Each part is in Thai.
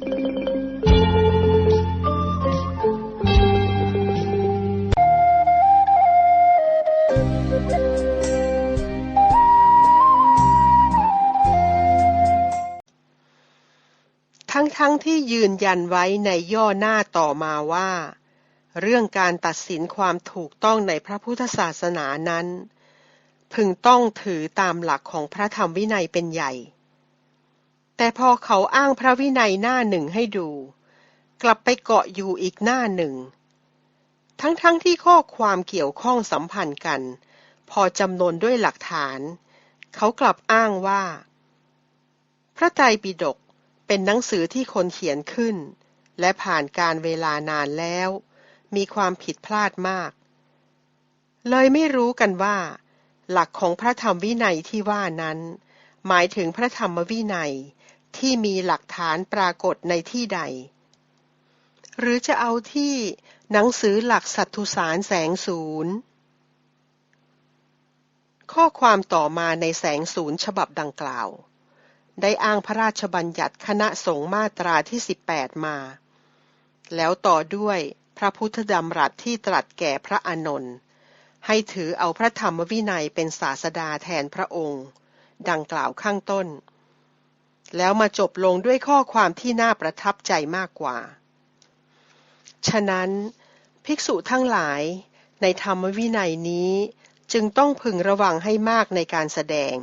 ทั้งๆทที่ยืนยันไว้ในย่อหน้าต่อมาว่า เรื่องการตัดสินความถูกต้องในพระพุทธศาสนานั้น พึงต้องถือตามหลักของพระธรรมวินัยเป็นใหญ่ แต่พอเขาอ้างพระวินัยหน้าหนึ่งให้ดู กลับไปเกาะอยู่อีกหน้าหนึ่ง ทั้งๆทที่ข้อความเกี่ยวข้องสัมพันธ์กัน พอจำนวนด้วยหลักฐาน เขากลับอ้างว่า พระไตรปิฎกเป็นหนังสือที่คนเขียนขึ้น และผ่านการเวลานานแล้ว มีความผิดพลาดมาก เลยไม่รู้กันว่า หลักของพระธรรมวินัยที่ว่านั้น หมายถึงพระธรรมวินัยที่มีหลักฐานปรากฏในที่ใด หรือจะเอาที่หนังสือหลักสัตตุสารแสงศูนย์ ข้อความต่อมาในแสงศูนย์ฉบับดังกล่าว ได้อ้างพระราชบัญญัติคณะสงฆ์มาตราที่ 18 มา แล้วต่อด้วยพระพุทธดำรัสที่ตรัสแก่พระอานนท์ให้ถือเอาพระธรรมวินัยเป็นศาสดาแทนพระองค์ ดังกล่าวข้างต้น แล้วมาจบลงด้วยข้อความที่น่าประทับใจมากกว่า ฉะนั้น ภิกษุทั้งหลายในธรรมวินัยนี้จึงต้องพึงระวังให้มากในการแสดง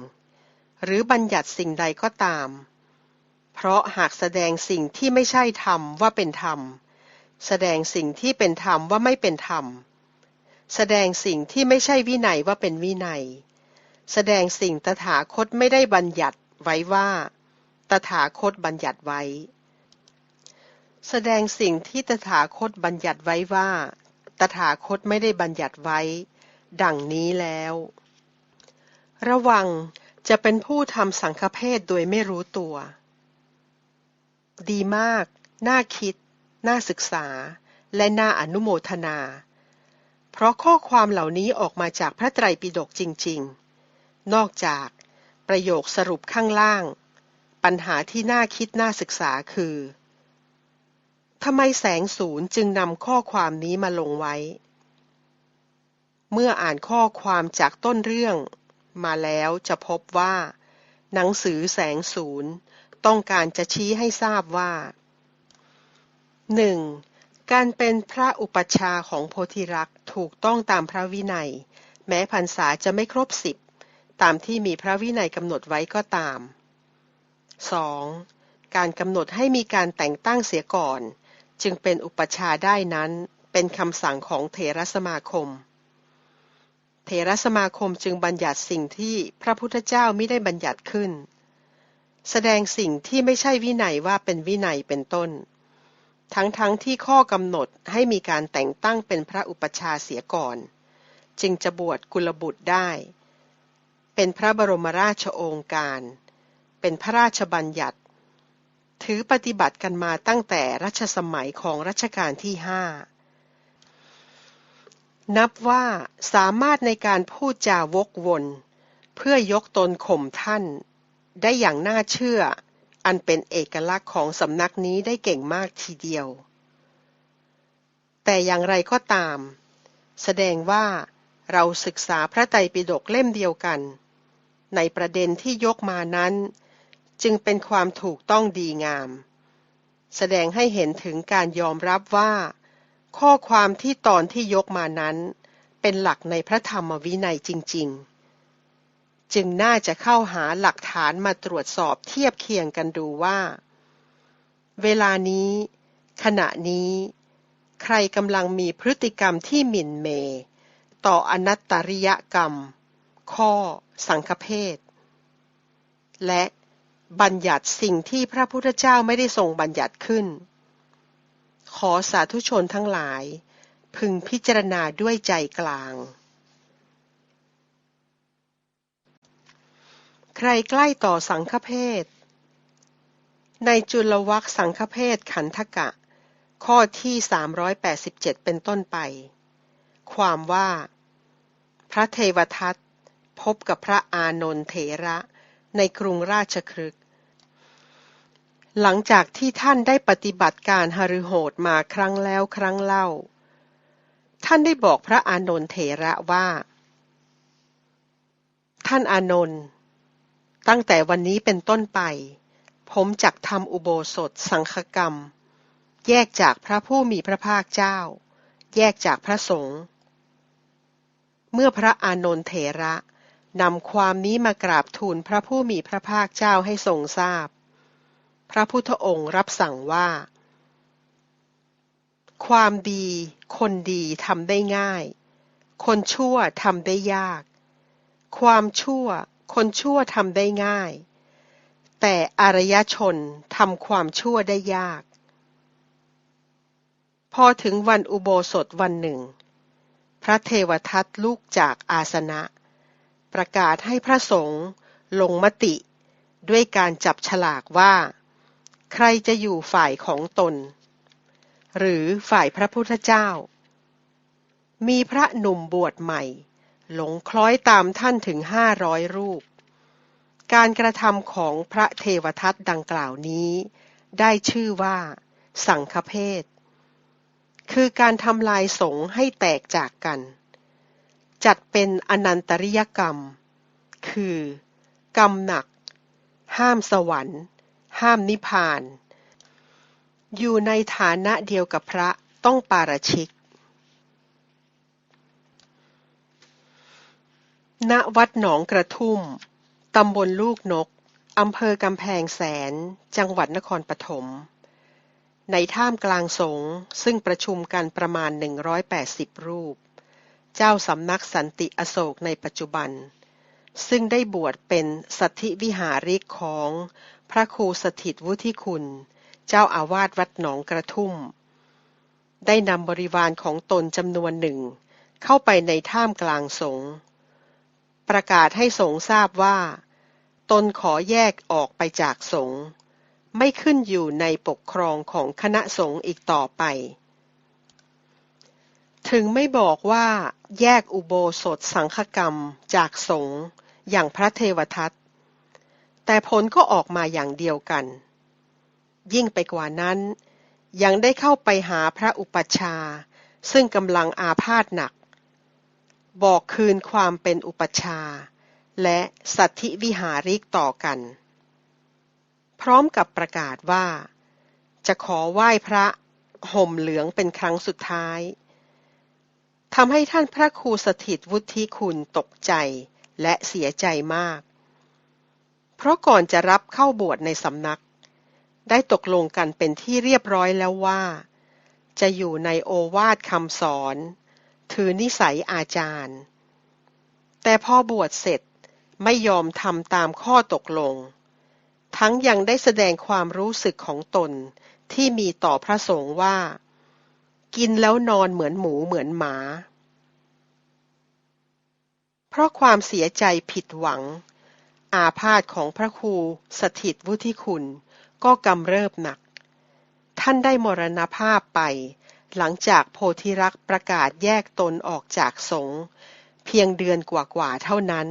หรือบัญญัติสิ่งใดก็ตาม เพราะหากแสดงสิ่งที่ไม่ใช่ธรรมว่าเป็นธรรม แสดงสิ่งที่เป็นธรรมว่าไม่เป็นธรรม แสดงสิ่งที่ไม่ใช่วินัยว่าเป็นวินัย แสดงสิ่งตถาคตไม่ได้บัญญัติไว้ว่า ตถาคตบัญญัติไว้ แสดงสิ่งที่ตถาคตบัญญัติไว้ว่า ตถาคตไม่ได้บัญญัติไว้ ดังนี้แล้ว ระวังจะเป็นผู้ทำสังฆเพศโดยไม่รู้ตัว ดีมาก น่าคิด น่าศึกษา และน่าอนุโมทนา เพราะข้อความเหล่านี้ออกมาจากพระไตรปิฎกจริง ๆ นอกจากประโยคสรุปข้างล่าง ปัญหาที่น่าคิดน่าศึกษาคือทำไมแสงศูนย์จึงนำข้อความนี้มาลงไว้ เมื่ออ่านข้อความจากต้นเรื่องมาแล้วจะพบว่า หนังสือแสงศูนย์ต้องการจะชี้ให้ทราบว่า 1. การเป็นพระอุปัชฌาของโพธิรักษ์ถูกต้องตามพระวินัย แม้พรรษาจะไม่ครบสิบ ตามที่มีพระวินัยกำหนดไว้ก็ตาม 2. การกำหนดให้มีการแต่งตั้งเสียก่อน จึงเป็นอุปชาได้นั้นเป็นคำสั่งของเถรสมาคมเถรสมาคมจึงบัญญัติสิ่งที่พระพุทธเจ้าไม่ได้บัญญัติขึ้น แสดงสิ่งที่ไม่ใช่วินัยว่าเป็นวินัยเป็นต้น ทั้งๆทที่ข้อกำหนดให้มีการแต่งตั้งเป็นพระอุปชาเสียก่อน จึงจะบวชกุลบุตรได้ เป็นพระบรมราชโองการ เป็นพระราชบัญญัติ ถือปฏิบัติกันมาตั้งแต่รัชสมัยของรัชกาลที่ห้านับว่าสามารถในการพูดจาวกวน เพื่อยกตนข่มท่าน ได้อย่างน่าเชื่อ อันเป็นเอกลักษณ์ของสำนักนี้ได้เก่งมากทีเดียว แต่อย่างไรก็ตาม แสดงว่าเราศึกษาพระไตรปิฎกเล่มเดียวกัน ในประเด็นที่ยกมานั้น จึงเป็นความถูกต้องดีงาม แสดงให้เห็นถึงการยอมรับว่า ข้อความที่ตอนที่ยกมานั้น เป็นหลักในพระธรรมวินัยจริง ๆ จึงน่าจะเข้าหาหลักฐานมาตรวจสอบเทียบเคียงกันดูว่า เวลานี้ ขณะนี้ ใครกำลังมีพฤติกรรมที่หมิ่นเม ต่ออนัตตริยกรรม ข้อ สังฆเพศและบัญญัติสิ่งที่พระพุทธเจ้าไม่ได้ทรงบัญญัติขึ้น ขอสาธุชนทั้งหลาย พึงพิจารณาด้วยใจกลาง ใครใกล้ต่อสังฆเพศ ในจุลวัคสังฆเพศขันธกะ ข้อที่ 387 เป็นต้นไป ความว่า พระเทวทัต พบกับพระอานนทเถระในกรุงราชครึก หลังจากที่ท่านได้ปฏิบัติการหฤโหดมาครั้งแล้วครั้งเล่า ท่านได้บอกพระอานนท์เถระว่า ท่านอานนท์ตั้งแต่วันนี้เป็นต้นไป ผมจักทำอุโบสถสังฆกรรม แยกจากพระผู้มีพระภาคเจ้า แยกจากพระสงฆ์เมื่อพระอานนท์เถระ นำความนี้มากราบทูลพระผู้มีพระภาคเจ้าให้ทรงทราบพระพุทธองค์รับสั่งว่า ความดีคนดีทำได้ง่าย คนชั่วทำได้ยาก ความชั่วคนชั่วทำได้ง่าย แต่อารยชนทำความชั่วได้ยาก พอถึงวันอุโบสถวันหนึ่ง พระเทวทัตลุกจากอาสนะ ประกาศให้พระสงฆ์ลงมติ ด้วยการจับฉลากว่า ใครจะอยู่ฝ่ายของตน หรือฝ่ายพระพุทธเจ้า มีพระหนุ่มบวชใหม่ หลงคล้อยตามท่านถึงห้าร้อยรูป การกระทำของพระเทวทัตดังกล่าวนี้ ได้ชื่อว่า สังฆเพศคือการทำลายสงฆ์ให้แตกจากกัน จัดเป็นอนันตริยกรรม คือ กรรมหนัก ห้ามสวรรค์ ห้ามนิพพาน อยู่ในฐานะเดียวกับพระต้องปาราชิก ณ วัดหนองกระทุ่ม ตำบลลูกนก อำเภอกำแพงแสน จังหวัดนครปฐม ในท่ามกลางสงฆ์ซึ่งประชุมกันประมาณ 180 รูป เจ้าสำนักสันติอโศกในปัจจุบัน ซึ่งได้บวชเป็นสัทธิวิหาริกของพระครูสถิตวุฒิคุณ เจ้าอาวาสวัดหนองกระทุ่ม ได้นำบริวารของตนจำนวนหนึ่ง เข้าไปในท่ามกลางสงฆ์ประกาศให้สงฆ์ทราบว่า ตนขอแยกออกไปจากสงฆ์ไม่ขึ้นอยู่ในปกครองของคณะสงฆ์อีกต่อไป ถึงไม่บอกว่าแยกอุโบสถสังฆกรรมจากสงฆ์อย่างพระเทวทัต แต่ผลก็ออกมาอย่างเดียวกัน ยิ่งไปกว่านั้น ยังได้เข้าไปหาพระอุปัชฌาย์ซึ่งกำลังอาพาธหนัก บอกคืนความเป็นอุปัชฌาย์และสัทธิวิหาริกต่อกัน พร้อมกับประกาศว่า จะขอไหว้พระห่มเหลืองเป็นครั้งสุดท้าย ทำให้ท่านพระครูสถิตวุฒิคุณตกใจและเสียใจมาก เพราะก่อนจะรับเข้าบวชในสำนัก ได้ตกลงกันเป็นที่เรียบร้อยแล้วว่า จะอยู่ในโอวาทคำสอน ถือนิสัยอาจารย์ แต่พอบวชเสร็จไม่ยอมทำตามข้อตกลง ทั้งยังได้แสดงความรู้สึกของตนที่มีต่อพระสงฆ์ว่า กินแล้วนอนเหมือนหมูเหมือนหมา เพราะความเสียใจผิดหวัง อาพาธของพระครูสถิตวุฒิคุณ ก็กำเริบหนัก ท่านได้มรณภาพไป หลังจากโพธิรักษ์ประกาศแยกตนออกจากสงฆ์เพียงเดือนกว่าๆเท่านั้น